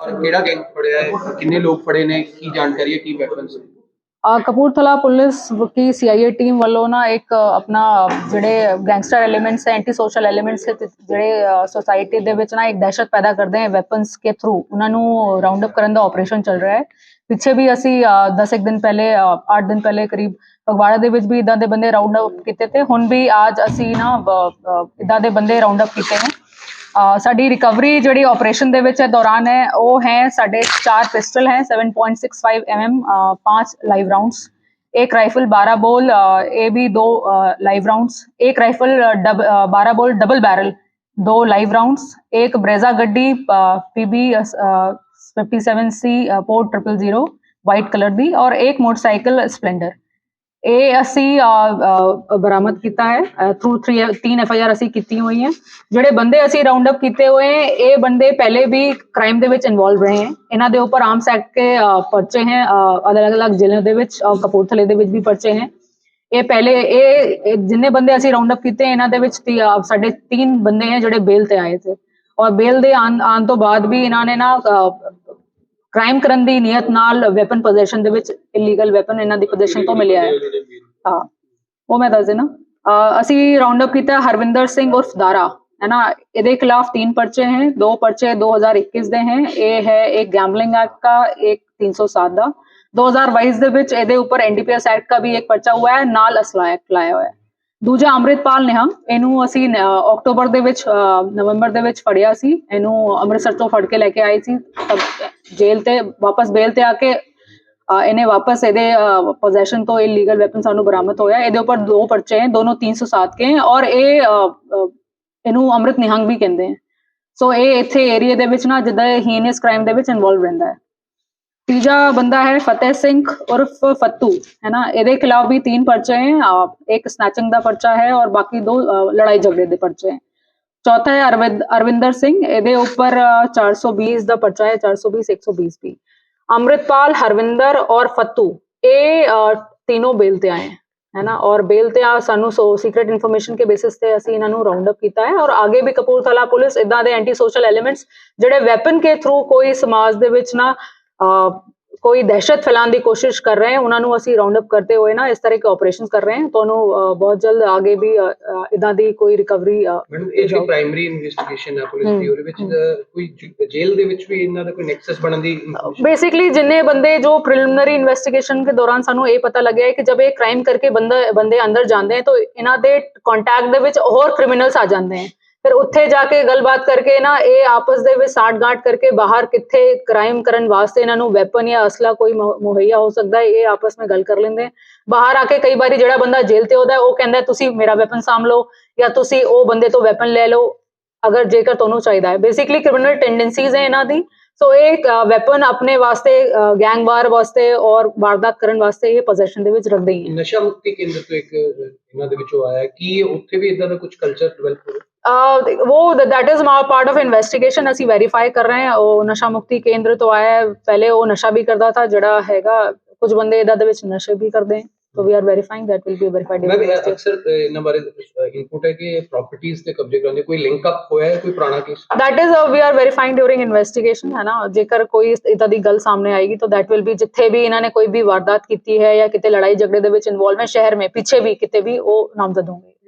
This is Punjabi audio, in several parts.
ਔਰ ਕਿਹੜਾ ਗੈਂਗ ਫੜਿਆ ਹੈ? ਕਿੰਨੇ ਲੋਕ ਫੜੇ ਨੇ? ਕੀ ਜਾਣਕਾਰੀ ਹੈ? ਕੀ ਵੈਪਨਸ ਅ, ਕਪੂਰਥਲਾ ਪੁਲਿਸ ਕੀ ਸੀਆਈਏ ਟੀਮ ਵੱਲੋਂ ਨਾ ਇੱਕ ਆਪਣਾ ਜਿਹੜੇ ਗੈਂਗਸਟਰ ਐਲੀਮੈਂਟਸ ਹੈ ਐਂਟੀ ਸੋਸ਼ਲ ਐਲੀਮੈਂਟਸ ਜਿਹੜੇ ਸੋਸਾਇਟੀ ਦੇ ਵਿੱਚ ਨਾ ਇੱਕ ਦਹਿਸ਼ਤ ਪੈਦਾ ਕਰਦੇ ਹੈ ਵੈਪਨਸ ਕੇ ਥਰੂ ਉਹਨਾਂ ਨੂੰ ਰਾਉਂਡ ਅਪ ਕਰਨ ਦਾ ਆਪਰੇਸ਼ਨ ਚੱਲ ਰਿਹਾ ਹੈ। ਪਿੱਛੇ ਵੀ ਅਸੀਂ 10 ਇੱਕ ਦਿਨ ਪਹਿਲੇ 8 ਦਿਨ ਪਹਿਲੇ ਕਰੀਬ ਫਗਵਾੜਾ ਦੇ ਵਿੱਚ ਵੀ ਇਦਾਂ ਦੇ ਬੰਦੇ ਰਾਉਂਡ ਅਪ ਕੀਤੇ ਤੇ ਹੁਣ ਵੀ ਅੱਜ ਅਸੀਂ ਨਾ ਇਦਾਂ ਦੇ ਬੰਦੇ ਰਾਉਂਡ ਅਪ ਕੀਤੇ ਨੇ। ਸਾਡੀ ਰਿਕਵਰੀ ਜਿਹੜੀ ਆਪਰੇਸ਼ਨ ਦੇ ਵਿੱਚ ਦੌਰਾਨ ਹੈ ਉਹ ਹੈ ਸਾਡੇ ਚਾਰ ਪਿਸਟਲ ਹੈ 7.65 mm अ, पांच लाइव राउंड्स एक राइफल 12 बोल अ, ये भी दो लाइव राउंड्स एक राइफल डब, बारह बोल डबल बैरल दो लाइव राउंड्स एक ब्रेजा गड्डी PB fifty seven C four triple zero white colour दी और एक मोटरसाइकिल स्प्लेंडर ਇਹ ਅਸੀਂ ਬਰਾਮਦ ਕੀਤਾ ਹੈ ਥਰੂ 3 3 ਅਸੀਂ ਕੀਤੀ ਹੋਈ ਹੈ। ਜਿਹੜੇ ਬੰਦੇ ਅਸੀਂ ਰਾਉਂਡ ਅਪ ਕੀਤੇ ਹੋਏ ਇਹ ਬੰਦੇ ਪਹਿਲੇ ਵੀ ਕ੍ਰਾਈਮ ਦੇ ਵਿੱਚ ਇਨਵੋਲਵ ਰਹੇ ਹਨ ਇਹਨਾਂ ਦੇ ਉੱਪਰ ਆਰਮਸ ਐਕਟ ਦੇ ਪਰਚੇ ਹਨ ਅਲੱਗ-ਅਲੱਗ ਜ਼ਿਲ੍ਹਿਆਂ ਦੇ ਵਿੱਚ ਕਪੂਰਥਲੇ ਦੇ ਵਿੱਚ ਵੀ ਪਰਚੇ ਹਨ ਇਹ ਪਹਿਲੇ, ਇਹ ਜਿੰਨੇ ਬੰਦੇ ਅਸੀਂ ਰਾਉਂਡ ਅਪ ਕੀਤੇ, ਇਹਨਾਂ ਦੇ ਵਿੱਚ ਸਾਡੇ 3 ਬੰਦੇ ਹਨ ਜਿਹੜੇ ਬੇਲ ਤੇ ਆਏ ਸੀ ਔਰ ਬੇਲ ਦੇ ਆਨ ਤੋਂ ਬਾਅਦ ਵੀ ਇਹਨਾਂ ਨੇ ਨਾ ਕ੍ਰਾਈਮ ਕਰਨ ਦੀ ਨੀਅਤ ਨਾਲ ਵੈਪਨ ਪੋਜੀਸ਼ਨ ਦੇ ਵਿੱਚ ਇਲੀਗਲ ਵੈਪਨ ਇਹਨਾਂ ਦੀ ਪੋਜੀਸ਼ਨ ਤੋਂ ਮਿਲਿਆ ਹੈ ਹਾਂ ਉਹ ਮੈਂ ਦੱਸ ਦੇਣਾ ਅਹ ਅਸੀਂ ਰਾਉਂਡ ਅਪ ਕੀਤਾ ਹਰਵਿੰਦਰ ਸਿੰਘ ਉਰਫ ਦਾਰਾ ਹੈ ਨਾ ਇਹਦੇ ਖਿਲਾਫ तीन पर्चे हैं दो पर्चे 2021 ਦੇ हैं ਇਹ ਹੈ ਇੱਕ ਗੈਂਬਲਿੰਗ ਐਕਟ ਦਾ ਇੱਕ 307 ਦਾ 2022 ਦੇ ਵਿੱਚ ਇਹਦੇ ਉੱਪਰ ਐਨਡੀਪੀਐਸ ਐਕਟ ਦਾ ਵੀ ਇੱਕ ਪਰਚਾ ਹੋਇਆ ਹੈ ਨਾਲ ਅਸਲਾ ਐਕਟ ਲਾਇਆ ਹੋਇਆ ਹੈ ਦੂਜਾ ਅੰਮ੍ਰਿਤਪਾਲ ਨਿਹੰਗ ਇਹਨੂੰ ਅਸੀਂ ਨ- ਅਕਤੂਬਰ ਦੇ ਵਿੱਚ ਅਹ, ਨਵੰਬਰ ਦੇ ਵਿੱਚ ਫੜਿਆ ਸੀ ਇਹਨੂੰ ਅੰਮ੍ਰਿਤਸਰ ਤੋਂ ਫੜ ਕੇ ਲੈ ਕੇ ਆਏ ਸੀ ਤਬ ਜੇਲ੍ਹ ਤੇ ਵਾਪਸ, ਬੇਲ ਤੇ ਆ ਕੇ ਇਹਨੇ ਵਾਪਸ ਇਹਦੇ ਪੋਜੈਸ਼ਨ ਤੋਂ ਇਲੀਗਲ ਵੈਪਨ ਸਾਨੂੰ ਬਰਾਮਦ ਹੋਇਆ। ਇਹਦੇ ਉੱਪਰ ਦੋ ਪਰਚੇ ਹਨ ਦੋਨੋਂ 307 ਕੇ ਹਨ ਔਰ ਇਹ ਇਹਨੂੰ ਅੰਮ੍ਰਿਤ ਨਿਹੰਗ ਵੀ ਕਹਿੰਦੇ ਹਨ ਸੋ ਇਹ ਇੱਥੇ ਏਰੀਆ ਦੇ ਵਿੱਚ ਨਾ, ਜਿੱਦਾਂ ਹੀਨਸ ਕ੍ਰਾਈਮ ਦੇ ਵਿੱਚ ਇਨਵੋਲਵ ਰਹਿੰਦਾ ਹੈ। ਤੀਜਾ ਬੰਦਾ ਹੈ ਫਤਿਹ ਸਿੰਘ ਉਰਫ ਫਤੂ, ਹੈ ਨਾ? ਇਹਦੇ ਖਿਲਾਫ ਵੀ ਤਿੰਨ ਪਰਚੇ ਹੈ ਇੱਕ ਸਨੈਚਿੰਗ ਦਾ ਪਰਚਾ ਹੈ ਔਰ ਬਾਕੀ ਦੋ ਲੜਾਈ ਝਗੜੇ ਦੇ ਪਰਚੇ ਹੈ। ਚੌਥਾ ਹੈ ਅਰਵਿੰਦ ਅਰਵਿੰਦਰ ਸਿੰਘ ਇਹਦੇ ਉੱਪਰ ਅ, 420 ਦਾ ਪਰਚਾ ਹੈ 420 120 ਵੀ ਅੰਮ੍ਰਿਤਪਾਲ ਹਰਵਿੰਦਰ ਔਰ ਫੱਤੂ ਇਹ ਤਿੰਨੋਂ ਬੇਲ ਤੇ ਆਏ ਹੈ। ਨਾ ਔਰ ਬੇਲ ਤੇ ਆ ਸਾਨੂੰ ਸੋ ਸੀਕ੍ਰੀਟ ਇਨਫੋਰਮੇਸ਼ਨ ਕੇ ਬੇਸਿਸ ਤੇ ਅਸੀਂ ਇਹਨਾਂ ਨੂੰ ਰਾਉਂਡ ਅਪ ਕੀਤਾ ਹੈ। ਔਰ ਅੱਗੇ ਵੀ ਕਪੂਰਥਲਾ ਪੁਲਿਸ ਇਦਾਂ ਦੇ ਐਂਟੀ ਸੋਸ਼ਲ ਐਲੀਮੈਂਟਸ ਜਿਹੜੇ ਵੈਪਨ ਕੇ ਥਰੂ ਕੋਈ ਸਮਾਜ ਦੇ ਵਿੱਚ ਨਾ ਕੋਈ دہشت ਫੈਲਾਉਣ ਦੀ ਕੋਸ਼ਿਸ਼ ਕਰ ਰਹੇ ਹਨ ਉਹਨਾਂ ਨੂੰ ਅਸੀਂ ਰਾਉਂਡ ਅਪ ਕਰਦੇ ਹੋਏ ਨਾ ਇਸ ਤਰ੍ਹਾਂ ਦੇ ਆਪਰੇਸ਼ਨਸ ਕਰ ਰਹੇ ਹਾਂ। ਤੁਹਾਨੂੰ ਬਹੁਤ ਜਲਦ ਆਗੇ ਵੀ ਇਦਾਂ ਦੀ ਕੋਈ ਰਿਕਵਰੀ ਇਹ ਜਿਹੜੀ ਪ੍ਰਾਇਮਰੀ ਇਨਵੈਸਟੀਗੇਸ਼ਨ ਆ ਪੁਲਿਸ ਦੀ ਉਹਦੇ ਵਿੱਚ ਕੋਈ ਜੇਲ੍ਹ ਦੇ ਵਿੱਚ ਵੀ ਇਹਨਾਂ ਦਾ ਕੋਈ ਨੈਕਸਸ ਬਣਨ ਦੀ ਬੇਸਿਕਲੀ ਜਿੰਨੇ ਬੰਦੇ ਜੋ ਪ੍ਰੀਲਿਮਿਨਰੀ ਇਨਵੈਸਟੀਗੇਸ਼ਨ ਦੇ ਦੌਰਾਨ ਸਾਨੂੰ ਇਹ ਪਤਾ ਲੱਗਿਆ ਹੈ ਕਿ ਜਦ ਇਹ ਕ੍ਰਾਈਮ ਕਰਕੇ ਬੰਦੇ ਅੰਦਰ ਜਾਂਦੇ ਹਨ ਤਾਂ ਇਹਨਾਂ ਦੇ ਕੰਟੈਕਟ ਦੇ ਵਿੱਚ ਹੋਰ ਕ੍ਰਿਮੀਨਲਸ ਆ ਜਾਂਦੇ ਹਨ ਫਿਰ ਉੱਥੇ ਜਾ ਕੇ ਗੱਲਬਾਤ ਕਰਕੇ ਨਾ ਇਹ ਆਪਸ ਦੇ ਵਿੱਚ ਸਾਠ ਕਰਕੇ ਬਾਹਰ ਕਿੱਥੇ ਕ੍ਰਾਈਮ ਕਰਨ ਵਾਸਤੇ ਇਹਨਾਂ ਨੂੰ ਵੈਪਨ ਜਾਂ ਅਸਲਾ ਕੋਈ ਮੁਹੱਈਆ ਹੋ ਸਕਦਾ ਹੈ, ਇਹ ਆਪਸ ਵਿੱਚ ਗੱਲ ਕਰ ਲੈਂਦੇ ਬਾਹਰ ਆ ਕੇ ਕਈ ਵਾਰੀ ਜਿਹੜਾ ਬੰਦਾ ਜੇਲ੍ਹ ਤੇ ਹੁੰਦਾ ਉਹ ਕਹਿੰਦਾ ਤੁਸੀਂ ਮੇਰਾ ਵੈਪਨ ਸਾਂਭ ਲਓ ਜਾਂ ਤੁਸੀਂ ਉਹ ਬੰਦੇ ਤੋਂ ਵੈਪਨ ਲੈ ਲਓ, ਅਗਰ ਜੇਕਰ ਤੁਹਾਨੂੰ ਚਾਹੀਦਾ ਹੈ। ਬੇਸਿਕਲੀ ਕ੍ਰਿਮੀਨਲ ਟੈਂਡੈਂਸੀਜ਼ ਹੈ ਇਹਨਾਂ ਦੀ। ਸੋ ਇਹ ਵੈਪਨ ਆਪਣੇ ਵਾਸਤੇ ਗੈਂਗ ਵਾਰ ਵਾਸਤੇ ਔਰ ਵਾਰਦਾਤ ਕਰਨ ਵਾਸਤੇ ਇਹ ਪੋਜੀਸ਼ਨ ਦੇ ਵਿੱਚ ਰੱਖਦੇ ਹੀ ਨਸ਼ਾ ਮੁਕਤੀ ਕੇਂਦਰ ਤੋਂ ਇੱਕ ਇਹਨਾਂ ਦੇ ਵਿੱਚੋਂ ਆਇਆ ਹੈ। ਉੱਥੇ ਵੀ ਇਦਾਂ ਦਾ ਕੁਝ ਕਲਚਰ ਡਿਵੈਲਪ ਹੋ ਉਹ ਦੈਟ ਇਜ਼ ਮਾਰ ਪਾਰਟ ਆਫ ਇਨਵੈਸਟੀਗੇਸ਼ਨ ਅਸੀਂ ਵੈਰੀਫਾਈ ਕਰ ਰਹੇ ਹਾਂ ਉਹ ਨਸ਼ਾ ਮੁਕਤੀ ਕੇਂਦਰ ਤੋਂ ਆਇਆ ਹੈ ਪਹਿਲੇ ਉਹ ਨਸ਼ਾ ਵੀ ਕਰਦਾ था ਜਿਹੜਾ ਹੈਗਾ ਕੁਝ ਬੰਦੇ ਇਹਦਾ ਦੇ ਵਿੱਚ ਨਸ਼ੇ ਵੀ ਕਰਦੇ ਹਨ so we are verifying that will be verified ਮੈਂ ਵੀ. ਅਕਸਰ ਇਹਨਾਂ ਬਾਰੇ ਇਨਪੁਟ ਹੈ ਕਿ ਪ੍ਰਾਪਰਟੀਆਂ ਤੇ ਕਬਜ਼ੇ ਕਰਾਉਂਦੇ ਕੋਈ ਲਿੰਕ ਅਪ ਹੋਇਆ ਹੈ ਕੋਈ ਪੁਰਾਣਾ case is uh, we are verifying during investigation ਹੈ ਨਾ ਜੇਕਰ ਕੋਈ ਇਦਾਂ ਦੀ ਗੱਲ ਸਾਹਮਣੇ ਆਏਗੀ ਤਾਂ that will be ਜਿੱਥੇ ਵੀ ਇਹਨਾਂ ਨੇ ਕੋਈ ਵੀ ਵਾਰਦਾਤ ਕੀਤੀ ਹੈ ਜਾਂ ਕਿਤੇ ਲੜਾਈ ਝਗੜੇ ਦੇ ਵਿੱਚ ਇਨਵੋਲਵ ਹੈ ਸ਼ਹਿਰ में ਪਿੱਛੇ ਵੀ ਕਿਤੇ ਵੀ ਉਹ ਨਾਮਜ਼ਦ ਹੋਣਗੇ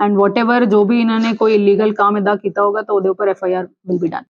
ਐਂਡ ਵਾਟਐਵਰ ਜੋ ਵੀ ਇਹਨਾਂ ਨੇ ਕੋਈ ਇਲੀਗਲ ਕੰਮ ਇਦਾਂ ਕੀਤਾ ਹੋਗਾ ਤਾਂ ਉਹਦੇ ਉੱਪਰ F I R will be done